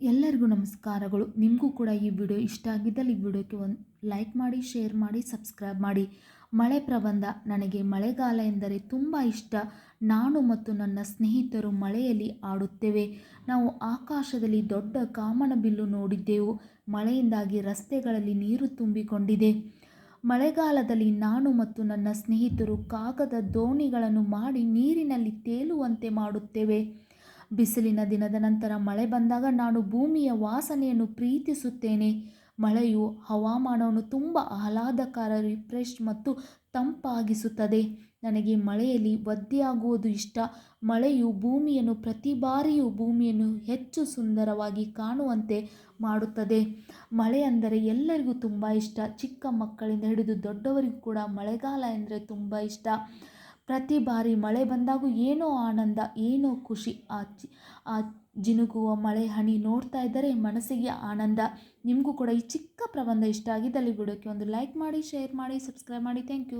ಎಲ್ಲರಿಗೂ ನಮಸ್ಕಾರಗಳು. ನಿಮಗೂ ಕೂಡ ಈ ವಿಡಿಯೋ ಇಷ್ಟ ಆಗಿದ್ದಲ್ಲಿ ಈ ವಿಡಿಯೋಕ್ಕೆ ಒಂದು ಲೈಕ್ ಮಾಡಿ, ಶೇರ್ ಮಾಡಿ, ಸಬ್ಸ್ಕ್ರೈಬ್ ಮಾಡಿ. ಮಳೆ ಪ್ರಬಂಧ. ನನಗೆ ಮಳೆಗಾಲ ಎಂದರೆ ತುಂಬ ಇಷ್ಟ. ನಾನು ಮತ್ತು ನನ್ನ ಸ್ನೇಹಿತರು ಮಳೆಯಲ್ಲಿ ಆಡುತ್ತೇವೆ. ನಾವು ಆಕಾಶದಲ್ಲಿ ದೊಡ್ಡ ಕಾಮನಬಿಲ್ಲು ನೋಡಿದ್ದೆವು. ಮಳೆಯಿಂದಾಗಿ ರಸ್ತೆಗಳಲ್ಲಿ ನೀರು ತುಂಬಿಕೊಂಡಿದೆ. ಮಳೆಗಾಲದಲ್ಲಿ ನಾನು ಮತ್ತು ನನ್ನ ಸ್ನೇಹಿತರು ಕಾಗದ ದೋಣಿಗಳನ್ನು ಮಾಡಿ ನೀರಿನಲ್ಲಿ ತೇಲುವಂತೆ ಮಾಡುತ್ತೇವೆ. ಬಿಸಿಲಿನ ದಿನದ ನಂತರ ಮಳೆ ಬಂದಾಗ ನಾನು ಭೂಮಿಯ ವಾಸನೆಯನ್ನು ಪ್ರೀತಿಸುತ್ತೇನೆ. ಮಳೆಯು ಹವಾಮಾನವನ್ನು ತುಂಬ ಆಹ್ಲಾದಕರ ರಿಫ್ರೆಶ್ ಮತ್ತು ತಂಪಾಗಿಸುತ್ತದೆ. ನನಗೆ ಮಳೆಯಲ್ಲಿ ಒದ್ದೆಯಾಗುವುದು ಇಷ್ಟ. ಮಳೆಯು ಭೂಮಿಯನ್ನು, ಪ್ರತಿ ಬಾರಿಯೂ ಭೂಮಿಯನ್ನು ಹೆಚ್ಚು ಸುಂದರವಾಗಿ ಕಾಣುವಂತೆ ಮಾಡುತ್ತದೆ. ಮಳೆ ಅಂದರೆ ಎಲ್ಲರಿಗೂ ತುಂಬ ಇಷ್ಟ. ಚಿಕ್ಕ ಮಕ್ಕಳಿಂದ ಹಿಡಿದು ದೊಡ್ಡವರಿಗೂ ಕೂಡ ಮಳೆಗಾಲ ಎಂದರೆ ತುಂಬ ಇಷ್ಟ. ಪ್ರತಿ ಬಾರಿ ಮಳೆ ಬಂದಾಗೂ ಏನೋ ಆನಂದ, ಏನೋ ಖುಷಿ. ಆ ಚಿ, ಆ ಜಿನುಗುವ ಮಳೆ ಹನಿ ನೋಡ್ತಾ ಇದ್ದರೆ ಮನಸ್ಸಿಗೆ ಆನಂದ. ನಿಮಗೂ ಕೂಡ ಈ ಚಿಕ್ಕ ಪ್ರಬಂಧ ಇಷ್ಟ ಆಗಿದ್ದಲ್ಲಿ ವಿಡಿಯೋಕ್ಕೆ ಒಂದು ಲೈಕ್ ಮಾಡಿ, ಶೇರ್ ಮಾಡಿ, ಸಬ್ಸ್ಕ್ರೈಬ್ ಮಾಡಿ. Thank you.